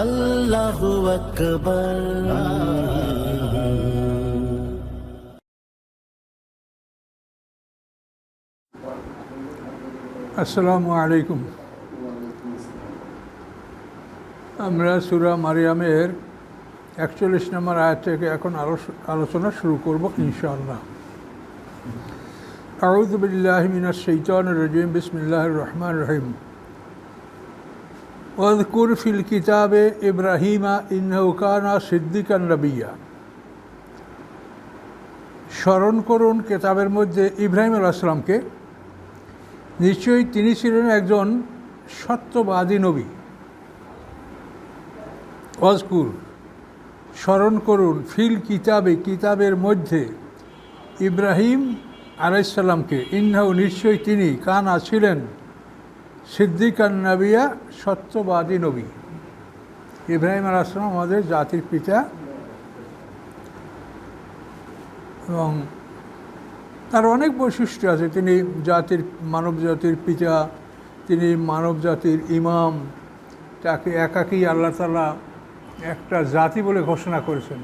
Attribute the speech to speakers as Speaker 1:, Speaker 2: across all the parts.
Speaker 1: আল্লাহু
Speaker 2: আসসালামু আলাইকুম। আমরা সুরা মারিয়ামের একচল্লিশ নম্বর আয়াত থেকে এখন আলোচনা শুরু করব, ইনশাআল্লাহ। আউযু বিল্লাহি মিনাশ শাইতানির রাজিম, বিসমিল্লাহির রহমানির রহিম। ওয়াজকুর ফিল কিতাবে ইব্রাহিমা ইন্নাহু কানা সিদ্দিকান নবিয়্যা স্মরণ করুন কেতাবের মধ্যে ইব্রাহিম আলাইহিস সালামকে। নিশ্চয়ই তিনি ছিলেন একজন সত্যবাদী নবী। অজকুর, স্মরণ করুন ফিল কিতাবে, কিতাবের মধ্যে ইব্রাহিম আলাইসাল্লামকে ইন্নাও নিশ্চয়ই তিনি কানা ছিলেন সিদ্দিকান নবিয়া, সত্যবাদী নবী। ইব্রাহিম আলাইসালাম আমাদের জাতির পিতা এবং তার অনেক বৈশিষ্ট্য আছে। তিনি জাতির, মানব জাতির পিতা, তিনি মানব জাতির ইমাম, তাকে একাকী আল্লাহ তালা একটা জাতি বলে ঘোষণা করেছেন।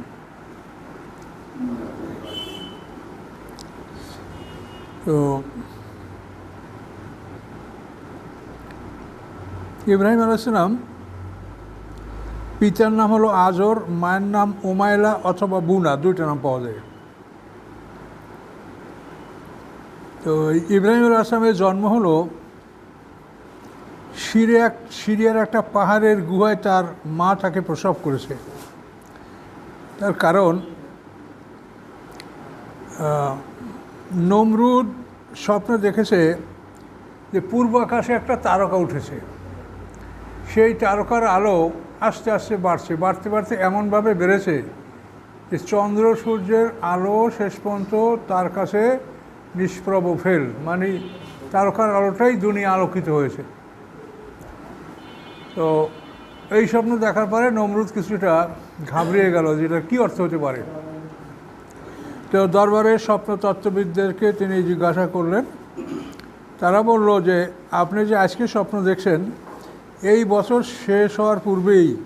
Speaker 2: তো ইব্রাহিম আলাইসালাম পিতার নাম হলো আজর, মায়ের নাম ওমায়লা অথবা বুনা, দুইটা নাম পাওয়া যায়। তো ইব্রাহিম আল আসলামের জন্ম হলো সিরিয়া সিরিয়ার একটা পাহাড়ের গুহায় তার মা তাকে প্রসব করেছে। তার কারণ নমরুদ স্বপ্নে দেখেছে যে পূর্ব আকাশে একটা তারকা উঠেছে। সেই তারকার আলো আস্তে আস্তে বাড়ছে, বাড়তে বাড়তে এমনভাবে বেড়েছে যে চন্দ্র সূর্যের আলো শেষ পর্যন্ত তার কাছে নিষ্প্রভ ফেল মানে তারকার আলোটাই দুনিয়া আলোকিত হয়েছে। তো এই স্বপ্ন দেখার পরে নমরুদ কিছুটা ঘাবড়িয়ে গেল যেটা কী অর্থ হতে পারে। তো দরবারে স্বপ্ন তত্ত্ববিদদেরকে তিনি জিজ্ঞাসা করলেন, তারা বলল যে, আপনি যে আজকে স্বপ্ন দেখছেন এই বছর শেষ হওয়ার পূর্বেই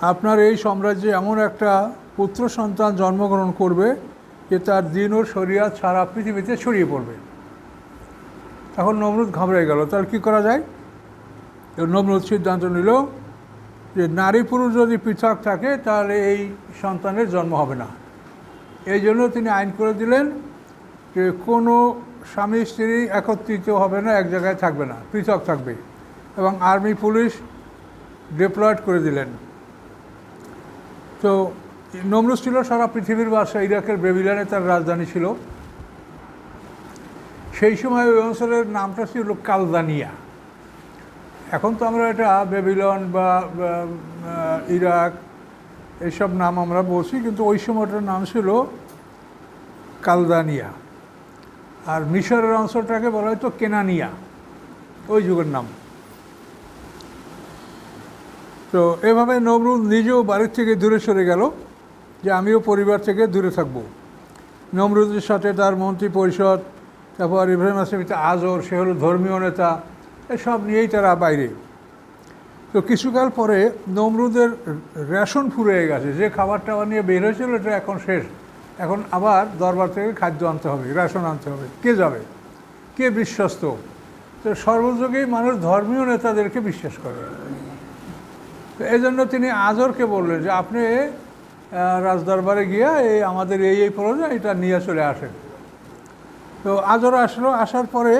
Speaker 2: আপনার এই সাম্রাজ্যে এমন একটা পুত্র সন্তান জন্মগ্রহণ করবে যে তার দিন ও শরিয়াত সারা পৃথিবীতে ছড়িয়ে পড়বে। তখন নমরুদ ঘাবড়ে গেল। তাহলে কী করা যায়? নমরুদ সিদ্ধান্ত নিল যে নারী পুরুষ যদি পৃথক থাকে, তাহলে এই সন্তানের জন্ম হবে না। এই জন্য তিনি আইন করে দিলেন যে কোনো স্বামী স্ত্রী একত্রিত হবে না, এক জায়গায় থাকবে না, পৃথক থাকবে। এবং আর্মি পুলিশ ডিপ্লয়েড করে দিলেন। তো নমরুজ ছিল সারা পৃথিবীর বাসা, ইরাকের বেবিলানে তার রাজধানী ছিল। সেই সময় ওই অঞ্চলের নামটা ছিল কালদানিয়া। এখন তো আমরা এটা বেবিলন বা ইরাক এইসব নাম আমরা বলছি, কিন্তু ওই সময়টার নাম ছিল কালদানিয়া। আর মিশরের অঞ্চলটাকে বলা হয়তো কেনানিয়া, ওই যুগের নাম। তো এভাবে নমরুদ নিজেও বাড়ির থেকে দূরে সরে গেল যে আমিও পরিবার থেকে দূরে থাকব। নমরুদের সাথে তার মন্ত্রী পরিষদ, তারপর ইব্রাহিম আসলামিতে আজর, সে হলো ধর্মীয় নেতা, এসব নিয়েই তারা বাইরে। তো কিছুকাল পরে নমরুদের রেশন ফুরিয়ে গেছে। যে খাবার টাবার নিয়ে বের হয়েছিল, এটা এখন শেষ। এখন আবার দরবার থেকে খাদ্য আনতে হবে, রেশন আনতে হবে। কে যাবে? কে বিশ্বস্ত? তো সর্বযোগেই মানুষ ধর্মীয় নেতাদেরকে বিশ্বাস করে। এই জন্য তিনি আজরকে বললেন যে, আপনি রাজদরবারে গিয়া এই আমাদের এই এই প্রয়োজন এটা নিয়ে চলে আসেন। তো আজর আসলো, আসার পরে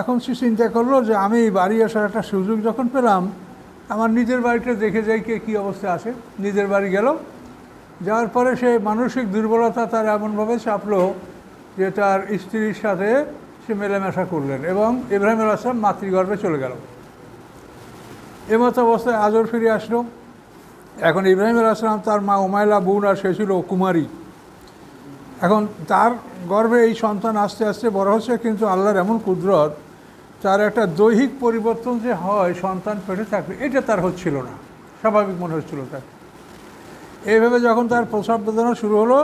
Speaker 2: এখন সে চিন্তা করল যে, আমি বাড়ি আসার একটা সুযোগ যখন পেলাম, আমার নিজের বাড়িটা দেখে যাই কে, কী অবস্থা আছে। নিজের বাড়ি গেল। যাওয়ার পরে সে মানসিক দুর্বলতা তার এমনভাবে চাপলো যে, তার স্ত্রীর সাথে সে মেলামেশা করলেন এবং ইব্রাহিম আসলাম মাতৃগর্ভে চলে গেল। এমতো অবস্থায় আজর ফিরে আসলো। এখন ইব্রাহিম আসলাম তার মা ওমায়লা বোন আর সে ছিল কুমারী। এখন তার গর্ভে এই সন্তান আস্তে আস্তে বড় হচ্ছে, কিন্তু আল্লাহর এমন কুদরত, তার একটা দৈহিক পরিবর্তন যে হয়, সন্তান পেটে থাকবে এটা তার হচ্ছিল না। স্বাভাবিক মনে হচ্ছিল তার। এইভাবে যখন তার প্রসাব বেদনা শুরু হলো,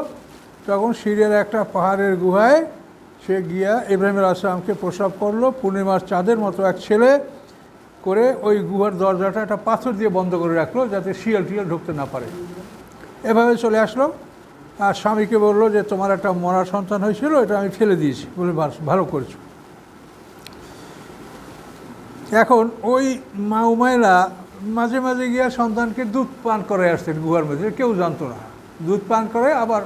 Speaker 2: তখন সিরিয়ার একটা পাহাড়ের গুহায় সে গিয়া ইব্রাহিম আসলামকে প্রসাব করল। পূর্ণিমার চাঁদের মতো এক ছেলে করে ওই গুহার দরজাটা একটা পাথর দিয়ে বন্ধ করে রাখল যাতে শিয়াল টিয়াল ঢুকতে না পারে। এভাবে চলে আসলো। আর স্বামীকে বলল যে, তোমার একটা মরা সন্তান হয়েছিল, এটা আমি ফেলে দিয়েছি। বলে ভালো করেছ। এখন ওই মা উমাইলা মাঝে মাঝে গিয়ে সন্তানকে দুধ পান করে আসতেন গুহার মধ্যে। কেউ জানতো না। দুধ পান করে আবার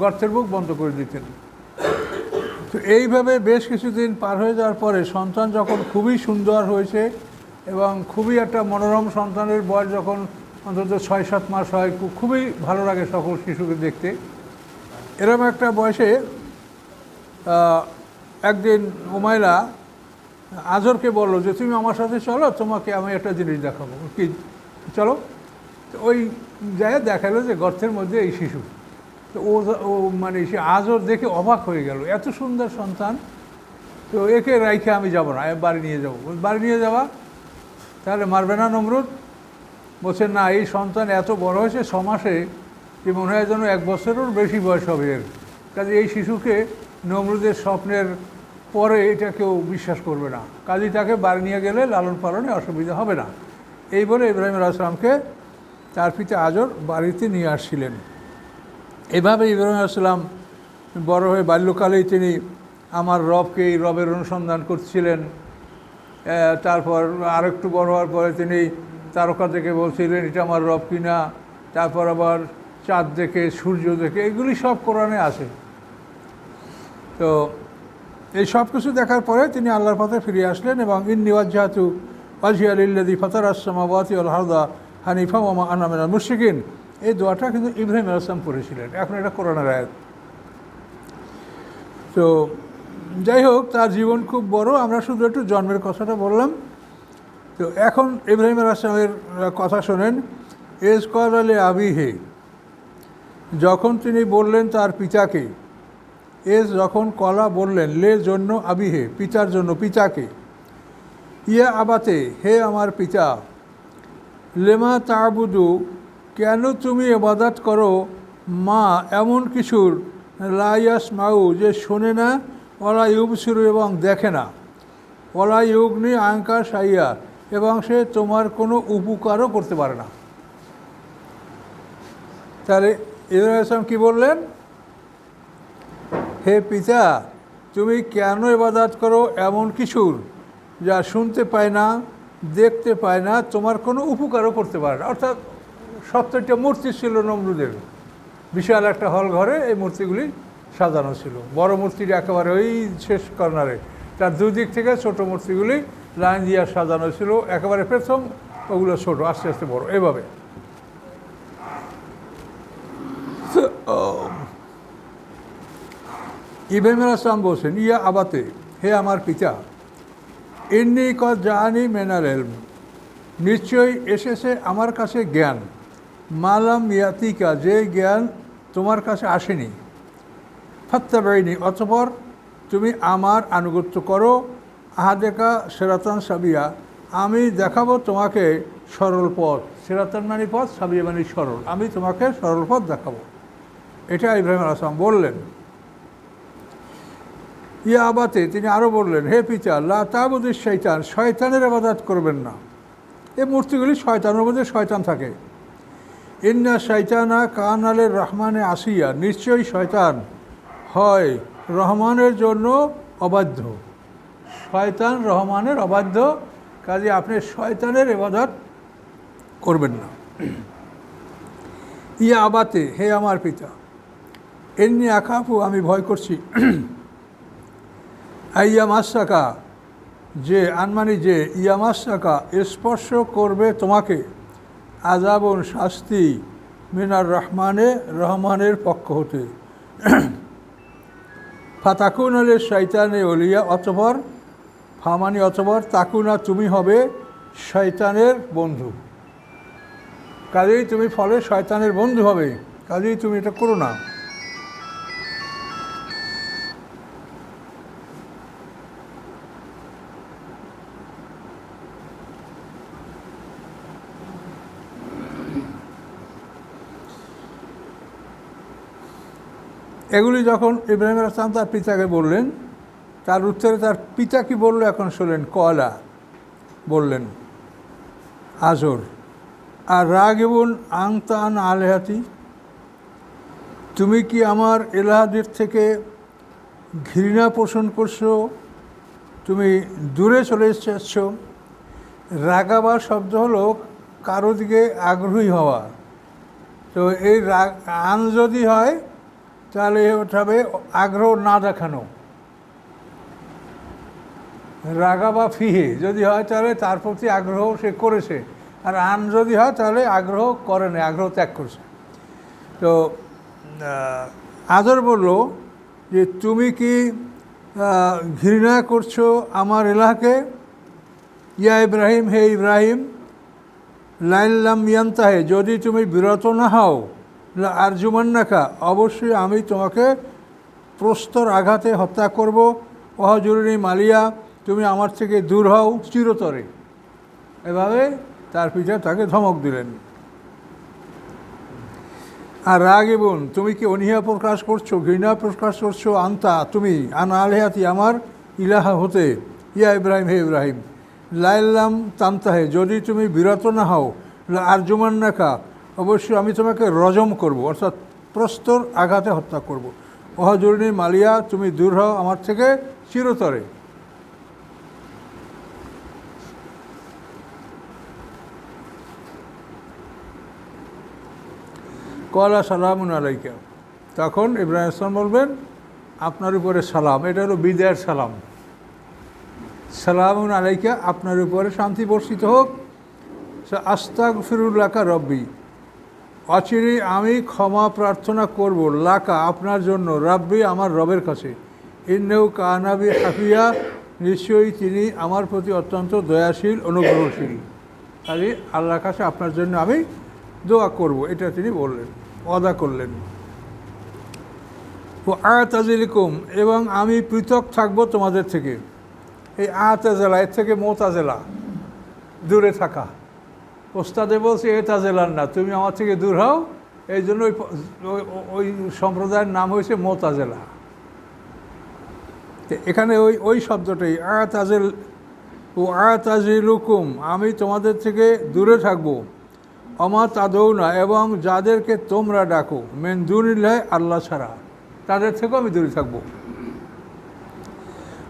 Speaker 2: গর্তের মুখ বন্ধ করে দিতেন। তো এইভাবে বেশ কিছুদিন পার হয়ে যাওয়ার পরে সন্তান যখন খুবই সুন্দর হয়েছে এবং খুবই একটা মনোরম সন্তানের বয়স যখন অন্তত ছয়, সাত মাস হয় খুবই ভালো লাগে সকল শিশুকে দেখতে। এরকম একটা বয়সে একদিন উমাইলা আজরকে বলল যে, তুমি আমার সাথে চলো, তোমাকে আমি একটা জিনিস দেখাবো। কি? চলো। ওই জায়গায় দেখাল যে গর্তের মধ্যে এই শিশু। তো ও ও মানে সে আজর দেখে অবাক হয়ে গেল। এত সুন্দর সন্তান। তো একে রাইখে আমি যাব না বাড়ি নিয়ে যাব। বাড়ি নিয়ে যাবা তাহলে মারবে না নমরুদ? বলছে, না, এই সন্তান এত বড় হয়েছে, ছ মাসে যে মনে হয় যেন এক বছরের বেশি বয়স হবে এর। কাজে এই শিশুকে নমরুদের স্বপ্নের পরে এটা কেউ বিশ্বাস করবে না। কাজে তাকে বাড়ি নিয়ে গেলে লালন পালনে অসুবিধা হবে না। এই বলে ইব্রাহিম আসলামকে তার পিতা আজর বাড়িতে নিয়ে আসছিলেন। এভাবে ইব্রাহিম আসলাম বড় হয়ে বাল্যকালেই তিনি আমার রবকে এই রবের অনুসন্ধান করছিলেন। আহ, আর একটু বড় হওয়ার পরে তিনি তারকা দেখে বলছিলেন এটা আমার রব কিনা তারপর আবার চাঁদ দেখে সূর্য দেখে এগুলি সব কোরআনে আছে। তো এই সব কিছু দেখার পরে তিনি আল্লাহর পথে ফিরে আসলেন এবং ইন্নিওয়াজ জাহাতু ওয়াজি আলিল্লাদি ফতার আসসামাবাতি আল হারদা হানিফা মামা আনামের মুশিকিন এই দোয়াটা কিন্তু ইব্রাহিম আসলাম পড়েছিলেন। এখন এটা কোরআনের আয়াত। তো যাই হোক, তার জীবন খুব বড়। আমরা শুধু একটু জন্মের কথাটা বললাম। তো এখন ইব্রাহিম আসলামের কথা শোনেন। এজ কর আলে আবিহে যখন তিনি বললেন তার পিতাকে এস যখন কলা বললেন, লে জন্য আবিহে পিতার জন্য, পিতাকে। ইয়া আবাতে, হে আমার পিতা, লেমা তাবুদু, কেন তুমি এবাদাত করো? মা, এমন কিছুর লাইয়াস মাউ যে শোনে না ওলা শুরু এবং দেখে না। ওলা ইউগনি আঙ্কা সাইয়া এবং সে তোমার কোনো উপকারও করতে পারে না। তাহলে ইব্রাহিম আসলাম কী বললেন? হে পিতা, তুমি কেন এবাদাত করো এমন কিছুর যা শুনতে পায় না, দেখতে পায় না, তোমার কোনো উপকারও করতে পারে না? অর্থাৎ সত্তরটা মূর্তি ছিল নমরুদের বিশাল একটা হল ঘরে এই মূর্তিগুলি সাজানো ছিল। বড় মূর্তিটা একেবারে ওই শেষ কর্নারে। তার দুদিক থেকে ছোট মূর্তিগুলি লাইন দিয়ে সাজানো ছিল। একেবারে প্রথম ওগুলো ছোট, আস্তে আস্তে বড়, এভাবে। ইব্রাহিম আসলাম বলছেন, ইয়া আবাতে, হে আমার পিতা এমনি ক জাহানি মেনার নিশ্চয়ই এসেছে আমার কাছে জ্ঞান। মালাম ইয়াতিকা, যে জ্ঞান তোমার কাছে আসেনি। ফাত্তা বেড়িনি অতপর তুমি আমার আনুগত্য করো। আহাদেকা সেরাতান সাবিয়া, আমি দেখাবো তোমাকে সরল পথ। সেরাতান মানে পথ, সাবিয়া মানে সরল। আমি তোমাকে সরল পথ দেখাবো। এটা ইব্রাহিম আসলাম বললেন। ইয়া আবাতে, তিনি আরও বললেন, হে পিতা, লা শৈতান শয়তানের আবাদাত করবেন না। এই মূর্তিগুলি শয়তানের মধ্যে শয়তান থাকে। ইন্না শৈতানা কান আলের রহমানে আসিয়া, নিশ্চয়ই শয়তান হয়, রহমানের জন্য অবাধ্য। শয়তান রহমানের অবাধ্য, কাজে আপনি শয়তানের এবাদত করবেন না। ইয়া আবাতে, হে আমার পিতা এমনি আকাপু আমি ভয় করছি। আইয়ামাসাকা যে আনমানি যে ইয়ামাসাকা স্পর্শ করবে তোমাকে। আজাবন শাস্তি মিনার রহমানে, রহমানের পক্ষ হতে। ফাতাকুন আলে শৈতানে অলিয়া অতপর, ফামানি অতপর, তাকুনা তুমি হবে শয়তানের বন্ধু। কাজেই তুমি ফলে শয়তানের বন্ধু হবে, কাজেই তুমি এটা করো না। এগুলি যখন ইব্রাহিম আসলাম তার পিতাকে বললেন, তার উত্তরে তার পিতা কি বলল এখন শোনেন, কলা বললেন, আজর। আর রাগিবুন আংতান আলেহাতি, তুমি কি আমার এলাহাদের থেকে ঘৃণা পোষণ করছ? তুমি দূরে চলে এসেছ। রাগাবা শব্দ হলো কারও দিকে আগ্রহী হওয়া। তো এই রাগ, আন যদি হয় তাহলে ওটা হবে আগ্রহ না দেখানো। রাগা বা ফিহে, যদি হয় তাহলে তার প্রতি আগ্রহ সে করেছে। আর আন যদি হয় তাহলে আগ্রহ করে না, আগ্রহ ত্যাগ করছে। তো আদর বলল যে, তুমি কি ঘৃণা করছ আমার এলাকাকে ইয়া ইব্রাহিম, হে ইব্রাহিম, লাইল্লাম ইয়ান্তাহে, যদি তুমি বিরত না হও আরজুমান্নাকা অবশ্যই আমি তোমাকে প্রস্তর আঘাতে হত্যা করব। অহজরুরি মালিয়া, তুমি আমার থেকে দূর হও চিরতরে। এভাবে তার পিতা তাকে ধমক দিলেন। আর রাগে বোন, তুমি কি অনীহা প্রকাশ করছ, ঘৃণা প্রকাশ করছ? আন্তা, তুমি, আন আলেহাতি, আমার ইলাহা হতে। ইয়া ইব্রাহিম, হে ইব্রাহিম, লাইল্লাম তান্তাহে যদি তুমি বিরত না হও আরজুমান নাকা অবশ্যই আমি তোমাকে রজম করব, অর্থাৎ প্রস্তর আঘাতে হত্যা করব। অহজরুনি মালিয়া, তুমি দূর হও আমার থেকে চিরতরে। কলা সালামুন আলাইকা। তখন ইব্রাহিম ইসলাম বলবেন, আপনার উপরে সালাম। এটা হলো বিদায়ের সালাম। সালামুন আলাইকা, আপনার উপরে শান্তি বর্ষিত হোক। আস্তাক ফিরুল্লাকা রব্বি। অচিরে আমি ক্ষমা প্রার্থনা করব। লাকা, আপনার জন্য। রাব্বি আমার রবের কাছে। ইন্নেও কানাবি হাফিয়া। নিশ্চয়ই তিনি আমার প্রতি অত্যন্ত দয়াশীল, অনুগ্রহশীল। কাজে আল্লাহর কাছে আপনার জন্য আমি দোয়া করব। এটা তিনি বললেন অদা করলেন। ও আয়াতাজিলিকুম এবং আমি পৃথক থাকব তোমাদের থেকে। এই আয়াতাজেলা এর থেকে মোতাজেলা, দূরে থাকা। ওস্তাদে বলছে, এ তাজেলার না, তুমি আমার থেকে দূর হও। এই জন্য ওই ওই- সম্প্রদায়ের নাম হয়েছে মোতাজেলা। এখানে ওই ওই শব্দটাই আয়াতাজেল ও আয়াতাজিলুকুম আমি তোমাদের থেকে দূরে থাকব। অমা তাদৌ না এবং যাদেরকে তোমরা ডাকো, মেন দুনিল্লাহ আল্লাহ ছাড়া, তাদের থেকেও আমি দূরে থাকব।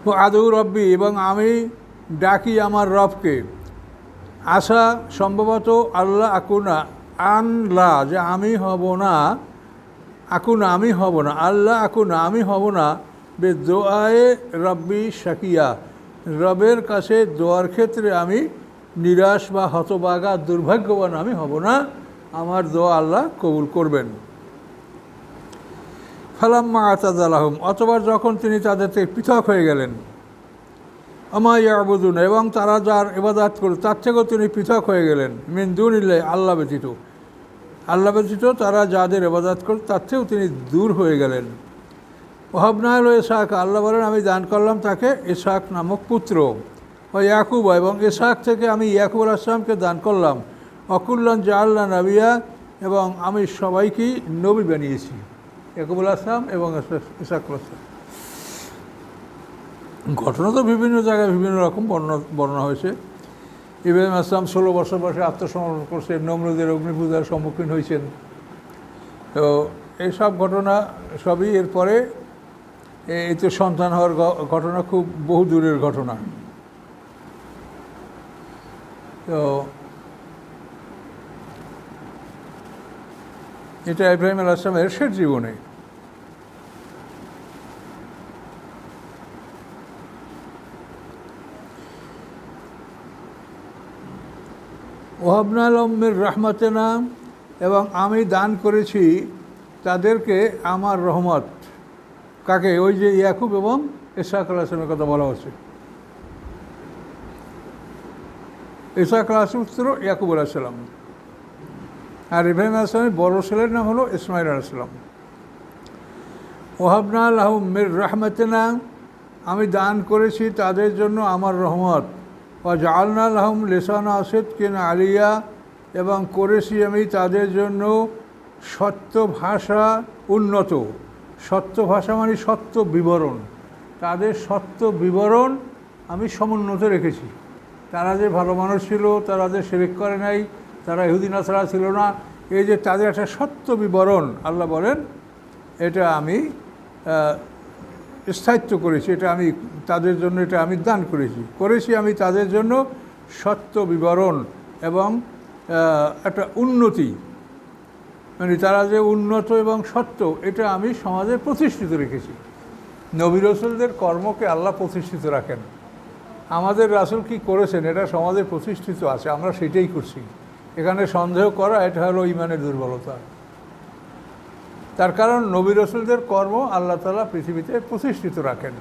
Speaker 2: ও আদৌ রব্বি, এবং আমি ডাকি আমার রবকে। আশা সম্ভবত আল্লাহ আকুনা আনলা যে আমি হব না, আকুনা আমি হব না, আল্লাহ আকুনা আমি হব না বে দোয়ায়ে রব্বি শাকিয়া। রবের কাছে দোয়ার ক্ষেত্রে আমি নিরাশ বা হতবাগা, দুর্ভাগ্যবান আমি হব না, আমার দোয়া আল্লাহ কবুল করবেন। ফালাম্মা আতাদ আলাহম অতবার যখন তিনি তাদের থেকে পৃথক হয়ে গেলেন আমা ইয়াবুদুন এবং তারা যার ইবাদাত করে তার থেকেও তিনি পৃথক হয়ে গেলেন। মিন দুনিল্লাহ, আল্লাহ ব্যতীত। আল্লাহ ব্যতীত তারা যাদের ইবাদাত করে তার থেকেও তিনি দূর হয়ে গেলেন। ওহাবনা হল এসাক আল্লাহ বলেন, আমি দান করলাম তাকে এসাক নামক পুত্র। ও ইয়াকুব, এবং এসাক থেকে আমি ইয়াকুব আসলামকে দান করলাম। অকুল্লান জাল্লা নাবিয়া, এবং আমি সবাইকেই নবী বানিয়েছি। ইয়াকুবুল আসলাম এবং ইসাকুল আসলাম ঘটনা তো বিভিন্ন জায়গায় বিভিন্ন রকম বর্ণনা বর্ণনা হয়েছে। ইব্রাহিম আসলাম ষোলো বছর বয়সে আত্মসমর্পণ করছে, নমরুদের অগ্নিপূজার সম্মুখীন হয়েছেন। তো এইসব ঘটনা সবই এরপরে এই তো সন্তান হওয়ার ঘটনা খুব বহু দূরের ঘটনা। তো এটা ইব্রাহিম আল আসলামের শেষ জীবনে। ওহাবনা আলমের রহমতেনা এবং আমি দান করেছি তাদেরকে আমার রহমত। কাকে? ওই যে ইয়াকুব এবং ইসাক আল আসলামের কথা বলা হচ্ছে। ইসাক আল আসলাম ছিল ইয়াকুব আল আসলাম আর ইব্রাহিম আসলামের বড় ছেলের নাম হলো ইসমাইল আলাইসালাম ওহাবনা আলহম মির রহমতেনা আমি দান করেছি তাদের জন্য আমার রহমত। ও আলহম লেসানা আসেদ কেন আলিয়া, এবং করেছি আমি তাদের জন্য সত্য ভাষা উন্নত। সত্য ভাষা মানে সত্য বিবরণ। তাদের সত্য বিবরণ আমি সমুন্নত রেখেছি। তারা যে ভালো মানুষ ছিল, তারা যে শিরিক করে নাই, তারা ইহুদিন ছাড়া ছিল না, এই যে তাদের একটা সত্য বিবরণ, আল্লাহ বলেন, এটা আমি স্থায়িত্ব করেছি, এটা আমি তাদের জন্য এটা আমি দান করেছি। করেছি আমি তাদের জন্য সত্য বিবরণ এবং একটা উন্নতি। মানে তারা যে উন্নত এবং সত্য, এটা আমি সমাজে প্রতিষ্ঠিত রেখেছি। নবী রসুলদের কর্মকে আল্লাহ প্রতিষ্ঠিত রাখেন। আমাদের রাসুল কি করেছেন, এটা সমাজে প্রতিষ্ঠিত আছে, আমরা সেটাই করছি। এখানে সন্দেহ করা, এটা হলো ইমানের দুর্বলতা। তার কারণ নবী রসুলদের কর্ম আল্লাহ তালা পৃথিবীতে প্রতিষ্ঠিত রাখেন।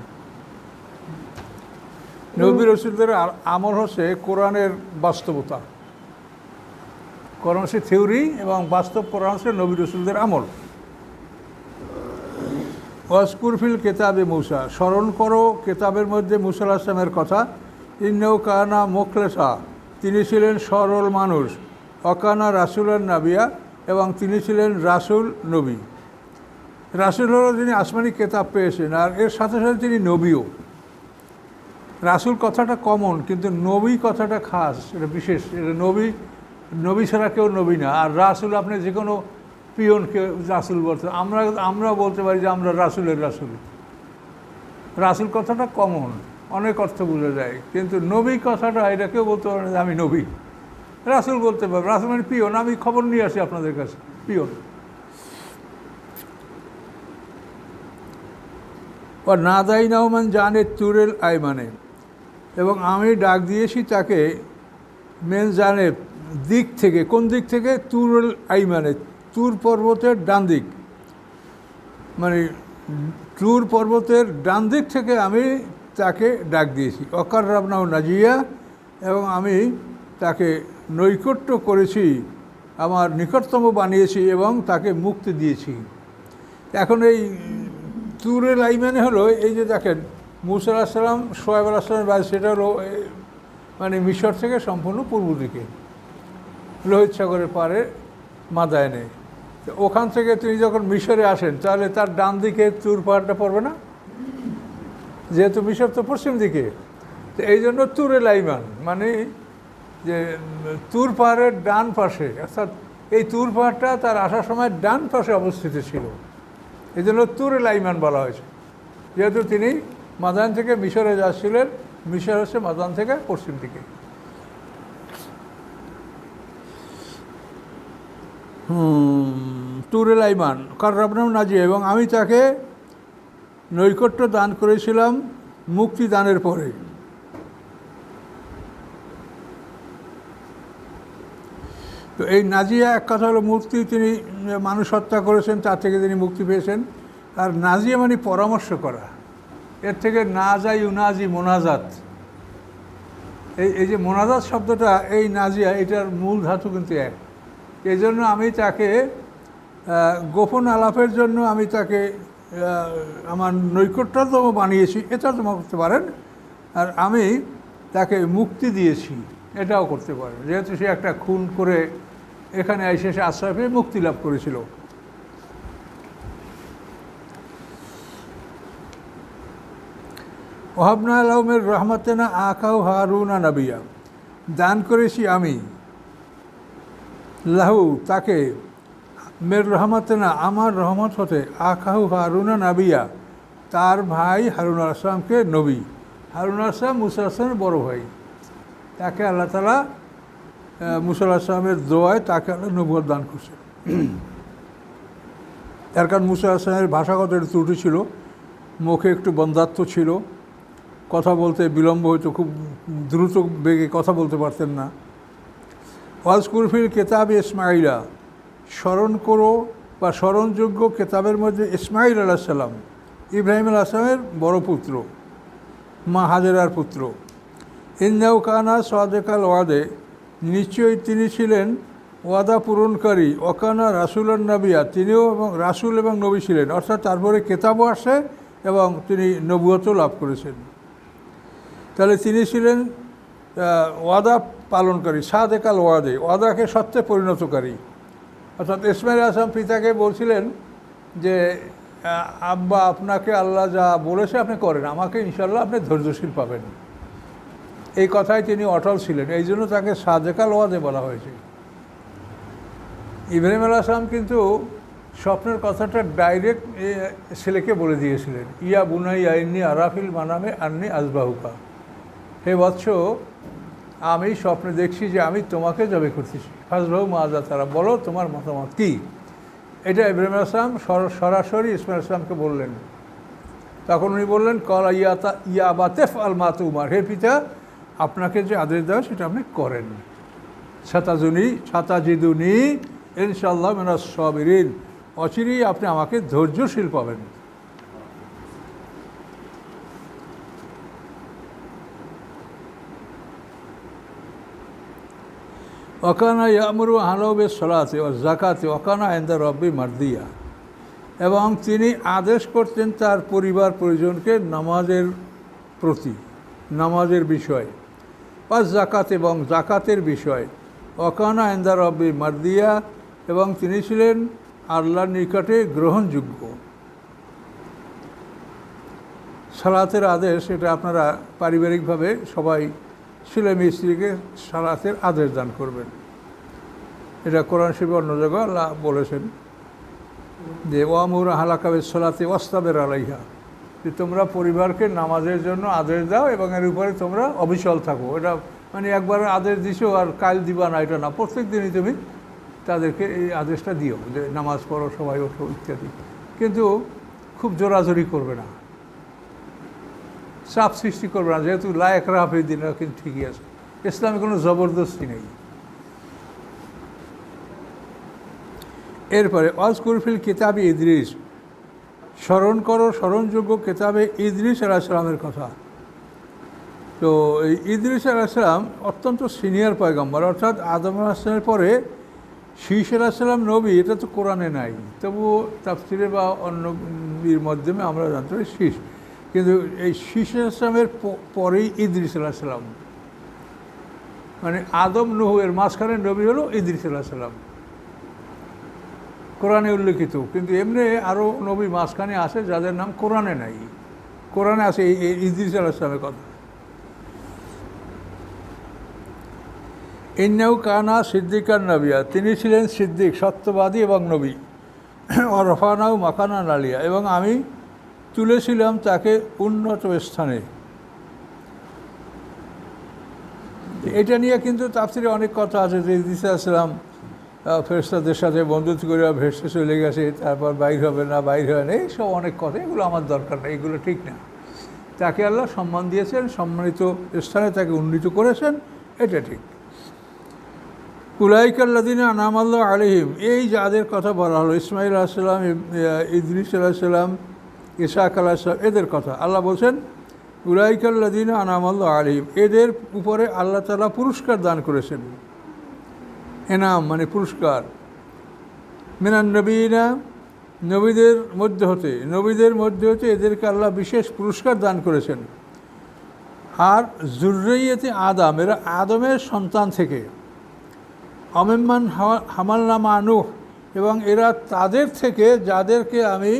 Speaker 2: নবী রসুলদের আমল হচ্ছে কোরআনের বাস্তবতা। কোরআন হচ্ছে থিওরি এবং বাস্তব কোরআন হচ্ছে নবী রসুলদের আমল। ওয়াসকুরফিল কেতাবে মুসা, স্মরণ করো কেতাবের মধ্যে মুসা আসলামের কথা ইন্নৌ কানা মোখলেসা, তিনি ছিলেন সরল মানুষ অকানা রাসুলের নাবিয়া, এবং তিনি ছিলেন রাসুল নবী। রাসুল হলো তিনি আসমানি কেতাব পেয়েছেন, আর এর সাথে সাথে তিনি নবীও। রাসুল কথাটা কমন কিন্তু নবী কথাটা খাস, এটা বিশেষ। এটা নবী নবী ছাড়া কেউ নবী না। আর রাসুল, আপনি যে কোনো পিয়নকে রাসুল বলতে, আমরা আমরা বলতে পারি যে আমরা রাসুলের রাসুল। রাসুল কথাটা কমন অনেক অর্থ বোঝা যায়। কিন্তু নবী কথাটা, এটা কেউ বলতে পারে না আমি নবী। রাসুল বলতে পারবে রাসুল মানে পিয়ন। আমি খবর নিয়ে আসি আপনাদের কাছে, পিয়ন। ও নাদাই নাহমান জানে তুরেল আইমানে এবং আমি ডাক দিয়েছি তাকে, মেন জানে দিক থেকে, কোন দিক থেকে? তুরেল আইমানে তুর পর্বতের ডান দিক। মানে তুর পর্বতের ডান দিক থেকে আমি তাকে ডাক দিয়েছি। অকার রাবনাও নাজিয়া। এবং আমি তাকে নৈকট্য করেছি, আমার নিকটতম বানিয়েছি এবং তাকে মুক্তি দিয়েছি। এখন এই তুরের লাইমানে হলো, এই যে দেখেন, মুসা আলাহিসাল্লাম সোয়েব আলাহিসাল্লামের বাড়ি, সেটা হলো মানে মিশর থেকে সম্পূর্ণ পূর্ব দিকে। লোহিত সাগরের পারে মাদায়নে তো ওখান থেকে তিনি যখন মিশরে আসেন, তাহলে তার ডান দিকে তুর পাহাড়টা পড়বে না? যেহেতু মিশর তো পশ্চিম দিকে। তো এই জন্য তুরে লাইমান মানে যে, তুর পাহাড়ের ডান পাশে, অর্থাৎ এই তুর পাহাড়টা তার আসার সময় ডান পাশে অবস্থিত ছিল। এই জন্য তুরে লাইমান বলা হয়েছে। যেহেতু তিনি মাদান থেকে মিশরে যাচ্ছিলেন মিশর হচ্ছে মাদান থেকে পশ্চিম দিকে। হুম, তুরে লাইমান কার রবনাম নাজি এবং আমি তাকে নৈকট্য দান করেছিলাম মুক্তি দানের পরে। তো এই নাজিয়া এক কথা হলো মুক্তি তিনি মানুষ হত্যা করেছেন, তার থেকে তিনি মুক্তি পেয়েছেন। আর নাজিয়া মানে পরামর্শ করা। এর থেকে না যাই উনাজি মোনাজাত। এই এই যে মোনাজাত শব্দটা, এই নাজিয়া, এটার মূল ধাতু কিন্তু এক। এই জন্য আমি তাকে গোপন আলাপের জন্য আমি তাকে আমার নৈকট্যতম বানিয়েছি এটা তোমার করতে পারেন। আর আমি তাকে মুক্তি দিয়েছি, এটাও করতে পারেন। যেহেতু সে একটা খুন করে এখানে এসে সে আশ্রয় পেয়ে মুক্তি লাভ করেছিল। ওহাবনা আলমের রহমতেনা আকাউ হারুনা নাবিয়া। দান করেছি আমি। লাহু, তাকে মের রহমতেনা, আমার রহমত হতে আকাহু হারুনা নাবিয়া, তার ভাই হারুন আসলামকে নবী। হারুন আসলাম মুসা আসলামের বড় ভাই। তাকে আল্লাহ তালা মুসা আসলামের দোয়ায় তাকে আল্লাহ দান করছে। তার কারণ মুসা আসলামের ভাষাগত একটু ত্রুটি ছিল, মুখে একটু বন্ধাত্ম ছিল, কথা বলতে বিলম্ব হইতো, খুব দ্রুত বেগে কথা বলতে পারতেন না। ওয়াজ কুরফির কেতাব ইসমাইলা স্মরণ করো বা স্মরণযোগ্য কেতাবের মধ্যে ইসমাইল আলাহ সাল্লাম ইব্রাহিম আলাহ সালামের বড় পুত্র, মা হাজেরার পুত্র। ইন্দাউ কানা সাদেকাল ওয়াদে নিশ্চয়ই তিনি ছিলেন ওয়াদা পূরণকারী অকানা রাসুলের নাবিয়া তিনিও এবং রাসুল এবং নবী ছিলেন। অর্থাৎ তারপরে কেতাবও আসে এবং তিনি নবুয়তও লাভ করেছেন। তাহলে তিনি ছিলেন ওয়াদা পালনকারী, সাদেকাল ওয়াদে, ওয়াদাকে সত্যে পরিণতকারী। অর্থাৎ ইসমাইল আসলাম পিতাকে বলছিলেন যে আব্বা, আপনাকে আল্লাহ যা বলেছে আপনি করেন, আমাকে ইনশাল্লাহ আপনি ধৈর্যশীল পাবেন। এই কথায় তিনি অটল ছিলেন। এই জন্য তাকে সাদেকাল ওয়াদে বলা হয়েছে। ইব্রাহিম আল আসলাম কিন্তু স্বপ্নের কথাটা ডাইরেক্ট ছেলেকে বলে দিয়েছিলেন, ইয়া বুনাই আইনি আরাফিল মানামে আন্নি আজবাহুকা। হে বৎস, আমি স্বপ্নে দেখছি যে আমি তোমাকে জবে করতেছি। ফাজবাহু মাজা তারা, বলো তোমার মতামত কী? এটা ইব্রাহিম আসলাম সর- সরাসরি ইসমাইল আসলামকে বললেন। তখন উনি বললেন, কলা ইয়াতা ইয়া বাতেফ আল মাতুমার হে পিতা আপনাকে যে আদেশ দেওয়া সেটা আপনি করেন। ছাতাজুনি ছাতাজিদুনি ইনশাল্লাহ মেনা সবিরিন। অচিরেই আপনি আমাকে ধৈর্যশীল পাবেন। ওকানা ইয়ামরু হালবে সলাতে ও জাকাতে ওকানা এন্দা রব্বি মার্দিয়া। এবং তিনি আদেশ করতেন তার পরিবার পরিজনকে নামাজের প্রতি, নামাজের বিষয়। বা জাকাত এবং জাকাতের বিষয়। অকানা এন্দা রব্বি মার্দিয়া এবং তিনি ছিলেন আল্লাহর নিকটে গ্রহণযোগ্য। সালাতের আদেশ, এটা আপনারা পারিবারিকভাবে সবাই ছেলে মিস্ত্রিকে সালাতের আদেশ দান করবেন। এটা কোরআন শিবে অন্য জায়গায় আল্লাহ বলেছেন যে ওয়ামুর হালাকাবে সালাতে ওয়াস্তাবের আলাইহা। যে তোমরা পরিবারকে নামাজের জন্য আদেশ দাও এবং এর উপরে তোমরা অবিচল থাকো। এটা মানে একবার আদেশ দিছো আর কাল দিবা না, এটা না। প্রত্যেক দিনই তুমি তাদেরকে এই আদেশটা দিও যে নামাজ পড়ো, সবাই ওঠো, ইত্যাদি। কিন্তু খুব জোরাজোরি করবে না। চাপ সৃষ্টি করবে না, যেহেতু লায়ক এই দিনরা কিন্তু ঠিকই আছে। ইসলামে কোনো জবরদস্তি নেই। এরপরে অজকুরফিল কিতাবে ইদ্রিস স্মরণ করো, স্মরণযোগ্য কেতাবে ইদ্রিস আলাহিসাল্লামের কথা। তো এই ইদ্রিস আলাহিসাল্লাম অত্যন্ত সিনিয়র পয়গম্বর, অর্থাৎ আদম আলাহিসামের পরে শীষ আলাহিসাল্লাম নবী, এটা তো কোরআনে নাই। তবুও তাফসিরে বা অন্য মাধ্যমে আমরা জানতে পারি শীষ কিন্তু এই শীষ আলাহিসামের পরেই ইদ্রিস আলাহিসাল্লাম মানে আদম, নহু এর মাঝখানে নবী হলো ইদ্রিস আলাহিসাল্লাম কোরআনে উল্লেখিত, কিন্তু এমনি আরও নবী মাঝখানে আছে যাদের নাম কোরআনে নাই। কোরআনে আছে ইদ্রিস আল ইসলামের কথা। ইন্নাউ কানা সিদ্দিকার নবিয়া, তিনি ছিলেন সিদ্দিক, সত্যবাদী এবং নবী। রফানাউ মাকানা নালিয়া, এবং আমি তুলেছিলাম তাকে উন্নত স্থানে। এটা নিয়ে কিন্তু তাফসিরে অনেক কথা আছে যে ইদ্রিস আসলাম ফেরস্তাদের সাথে বন্ধুত্ব করে ভেসে চলে গেছে, তারপর বাইর হবে না, বাইর হয় না, এইসব অনেক কথা, এগুলো আমার দরকার নেই, এগুলো ঠিক না। তাকে আল্লাহ সম্মান দিয়েছেন, সম্মানিত স্থানে তাকে উন্নীত করেছেন, এটা ঠিক। কুলাইকাল্লাদিনা আনামাল্লাহ আলহিম এই যাদের কথা বলা হলো ইসমাইল আলাহিসাল্লাম ইদ্রিস আলাহিসাল্লাম ইসাক আলাহিসাল্লাম এদের কথা, আল্লাহ বলছেন উলাইকাল্লাদিনা আনামাল্লাহ আলহিম এদের উপরে আল্লাহ তালা পুরস্কার দান করেছেন। এনাম মানে পুরস্কার। মিনান নবীনা, নবীদের মধ্যে হতে, নবীদের মধ্যে হতে এদেরকে আল্লাহ বিশেষ পুরস্কার দান করেছেন। আর জুর্রইয়েতে আদাম, এরা আদমের সন্তান থেকে। অমেম্মান হামাল্লামা আনুহ এবং এরা তাদের থেকে যাদেরকে আমি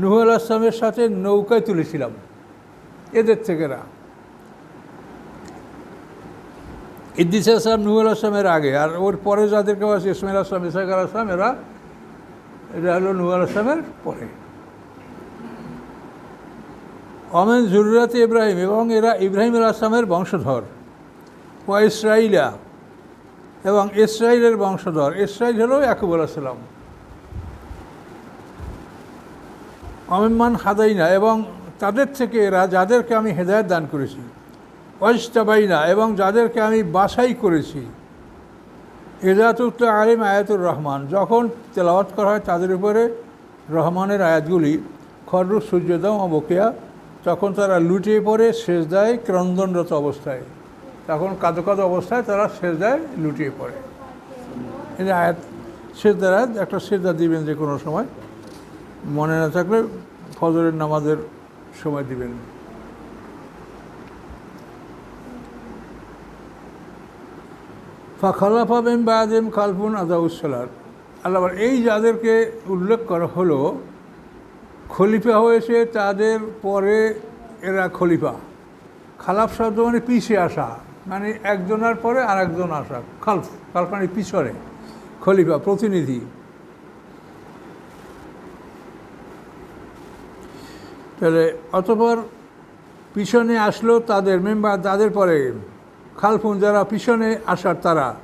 Speaker 2: নুহ আল আসলামের সাথে নৌকায় তুলেছিলাম। এদের থেকে এরা ইদ্দিস আসলাম নুহুল আসলামের আগে। আর ওর পরে যাদেরকে আছে, ইসমাইল আসলাম ইসাক আল আসলাম এরা এটা হলো নুহুল আসলামের পরে। অমেন জরুরাত ইব্রাহিম এবং এরা ইব্রাহিম আসলামের বংশধর। ও ইসরাইলা এবং ইসরায়েলের বংশধর। ইসরায়েল হলো ইয়াকুব আলাহিসাল্লাম অমেম্মান হাদাইনা এবং তাদের থেকে এরা, যাদেরকে আমি হেদায়ত দান করেছি। ওয়াজতাবাইনা এবং যাদেরকে আমি বাছাই করেছি এজাতুত্ত আলিম আয়াতুর রহমান, যখন তেলাওয়াত করা হয় তাদের উপরে, রহমানের আয়াতগুলি, খররু সূর্যোদম ও বকেয়া, তখন তারা লুটিয়ে পড়ে, সেজদায় ক্রন্দনরত অবস্থায়। তখন কাদো কাদো অবস্থায় তারা সেজদায় লুটিয়ে পড়ে। এই আয়াত, সেজদার একটা সেজদা দিবেন যে কোনো সময়, মনে না থাকলে ফজরের নামাজের সময় দিবেন। ফাখালা পাবেন বায়াদেম খালফুন আদাউসালার আল্লাহ এই যাদেরকে উল্লেখ করা হলো, খলিফা হয়েছে তাদের পরে এরা খলিফা। খালাফ শব্দ মানে পিছিয়ে আসা মানে একজনের পরে আর একজন আসা, খালফ খালফ মানে পিছনে, খলিফা, প্রতিনিধি। তাহলে অতপর পিছনে আসলো তাদের, মেম্বার তাদের পরে। খালফুন যারা পিছনে আসার তারা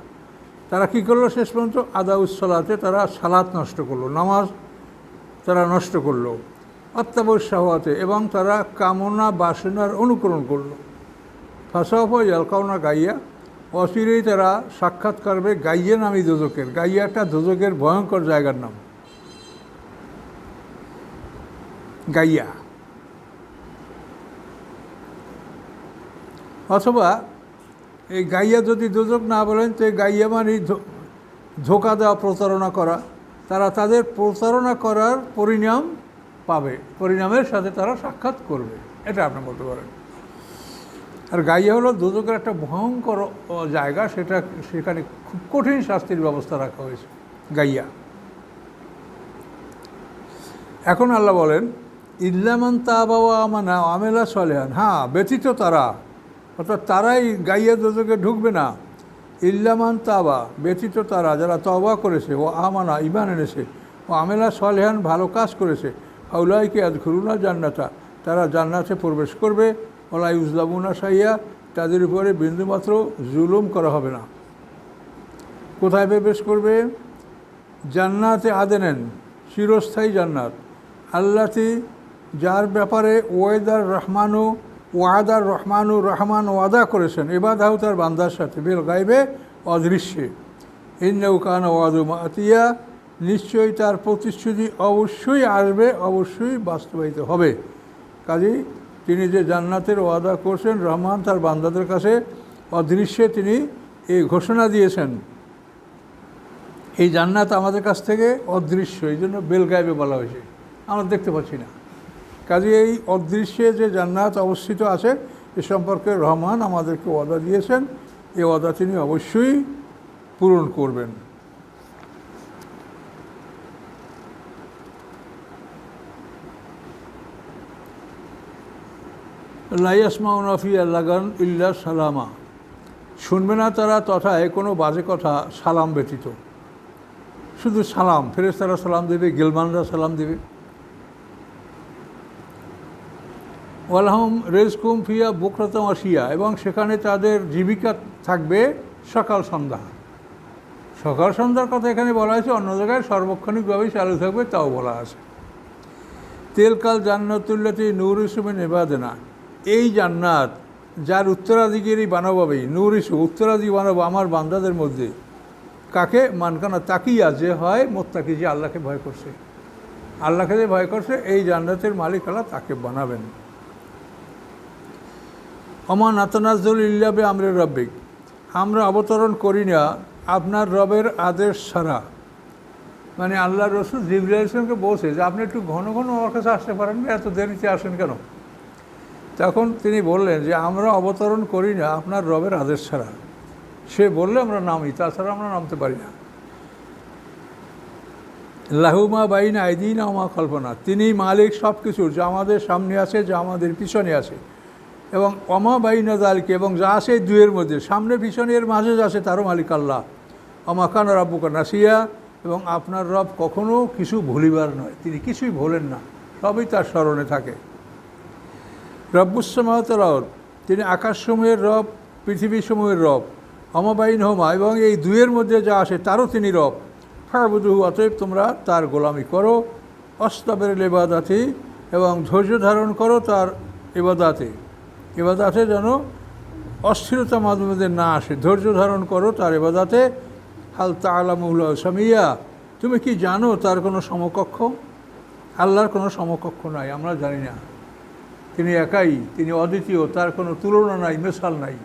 Speaker 2: তারা কি করল শেষ পর্যন্ত? আদা আদাউসলাতে তারা সালাত নষ্ট করল, নামাজ তারা নষ্ট করল অত্যাবশ্যাহতে এবং তারা কামনা বাসনার অনুকরণ করল। ফাঁসাফ জলকাউনা গাইয়া, অচিরেই তারা সাক্ষাৎ করবে গাইয়া নামই দোজকের গাইয়া একটা দোজকের ভয়ঙ্কর জায়গার নাম। গাইয়া। অথবা এই গাইয়া যদি দোজক না বলেন, তো গাইয়া মানে ধোকা দেওয়া প্রতারণা করা। তারা তাদের প্রতারণা করার পরিণাম পাবে। পরিণামের সাথে তারা সাক্ষাৎ করবে। এটা আপনি বলতে পারেন। আর গাইয়া হলো দোজকের একটা ভয়ঙ্কর জায়গা। সেটা, সেখানে খুব কঠিন শাস্তির ব্যবস্থা রাখা হয়েছে গাইয়া। এখন আল্লাহ বলেন, ইল্লামান তাবাওয়া আমানা আমেলা সলেহান। হ্যাঁ ব্যতীত তারা অর্থাৎ তারাই গাইয়া দোজকে ঢুকবে না। ইল্লামান তাবা, ব্যতীত তারা, যারা তবা করেছে, ও আমানা ইমান এনেছে, ও আমেলা সলেহান, ভালো কাজ করেছে হাউলাইকে আজ ঘুরুনা জান্নাতা, তারা জান্নাতে প্রবেশ করবে ওলাই উজলামুনা সাইয়া তাদের উপরে বিন্দুমাত্র জুলুম করা হবে না। কোথায় প্রবেশ করবে? জান্নাতে আদেনেন, চিরস্থায়ী জান্নাত। আল্লাতি, যার ব্যাপারে ওয়েদার রহমানু ওয়াদার রহমানু রহমান ওয়াদা করেছেন। এবাদাও তার বান্দার সাথে। বেল গাইবে অদৃশ্যে। ইন্নৌকান ওয়াদু মাতিয়া নিশ্চয়ই তার প্রতিশ্রুতি অবশ্যই আসবে, অবশ্যই বাস্তবায়িত হবে। কাজেই তিনি যে জান্নাতের ওয়াদা করছেন, রহমান তার বান্দাদের কাছে অদৃশ্যে তিনি এই ঘোষণা দিয়েছেন। এই জান্নাত আমাদের কাছ থেকে অদৃশ্য। এই জন্য বেলগাইবে বলা হয়েছে। আমরা দেখতে পাচ্ছি না। কাজে এই অদৃশ্যে যে জান্নাত অবস্থিত আছে, এ সম্পর্কে রহমান আমাদেরকে ওয়াদা দিয়েছেন। এই ওয়াদা তিনি অবশ্যই পূরণ করবেন। লাইয়াসমা নফিয়া লাগান ইল্লা সালামা। শুনবে না তারা তথায় কোনো বাজে কথা, সালাম ব্যতীত। শুধু সালাম ফেরেস্তারা সালাম দেবে, গিলমানরা সালাম দেবে। ওয়ালহম রেজকুম ফিয়া বুকরতম আসিয়া এবং সেখানে তাদের জীবিকা থাকবে সকাল সন্ধ্যা। সকাল সন্ধ্যার কথা এখানে বলা আছে অন্য জায়গায় সার্বক্ষণিকভাবেই চালু থাকবে তাও বলা আছে। তেলকাল জান্নাতুল্লাতি নূর ইসুমে নেবাদেনা। এই জান্নাত, যার উত্তরাধিকারী বানাবো আমি নূর ইসু উত্তরাধিকারী বানাবো আমার বান্দাদের মধ্যে, কাকে মানকানা, তাকিয়া যে হয়, মোত্তাকি যে আল্লাহকে ভয় করছে। আল্লাহকে যে ভয় করছে, এই জান্নাতের মালিক আল্লাহ তাকে বানাবেন। অমান আতনাজুল ইল্লাবে আমরের রব্বিক। আমরা অবতরণ করি না, আপনার রবের আদেশ ছাড়া। মানে আল্লাহ রসুল ইসলামকে বলছে যে, আপনি একটু ঘন ঘন আমার কাছে আসতে পারেন না এত দেরিতে আসেন কেন? তখন তিনি বললেন যে, আমরা অবতরণ করি না, আপনার রবের আদেশ ছাড়া। সে বললে, আমরা নামি, তাছাড়া আমরা নামতে পারি না। লাহুমা বাইন আইদিন আমা কল্পনা তিনি মালিক সব কিছুর যা আমাদের সামনে আছে, যা আমাদের পিছনে আছে। এবং অমা বাইনা এবং যা এই দুয়ের মধ্যে, সামনে, পিছনে, এর মাঝে যা আছে তারও মালিক আল্লাহ। অমা কান রাব্বুকা নাসিয়া, এবং আপনার রব কখনও কিছু ভুলিবার নয়, তিনি কিছুই ভোলেন না, সবই তার স্মরণে থাকে। রব্বুসমাতরব তিনি আকাশসমূহের রব, পৃথিবীসমূহের রব। অমাবাইন হোমা এবং এই দুয়ের মধ্যে যা আসে তারও তিনি রব। ফাবুদু অতএব তোমরা তার গোলামি করো, অস্তবের লেবাদাতি, এবং ধৈর্য ধারণ করো তার এবাদাতে এবাদাতে যেন অস্থিরতা মাধ্যমে না আসে। ধৈর্য ধারণ করো তার এবাদাতে। হাল তা আলামুল্লা সামিয়া। তুমি কি জানো তার কোনো সমকক্ষ? আল্লাহর কোনো সমকক্ষ নাই, আমরা জানি না। তিনি একাই, তিনি অদ্বিতীয়, তার কোনো তুলনা নাই মেশাল নাই।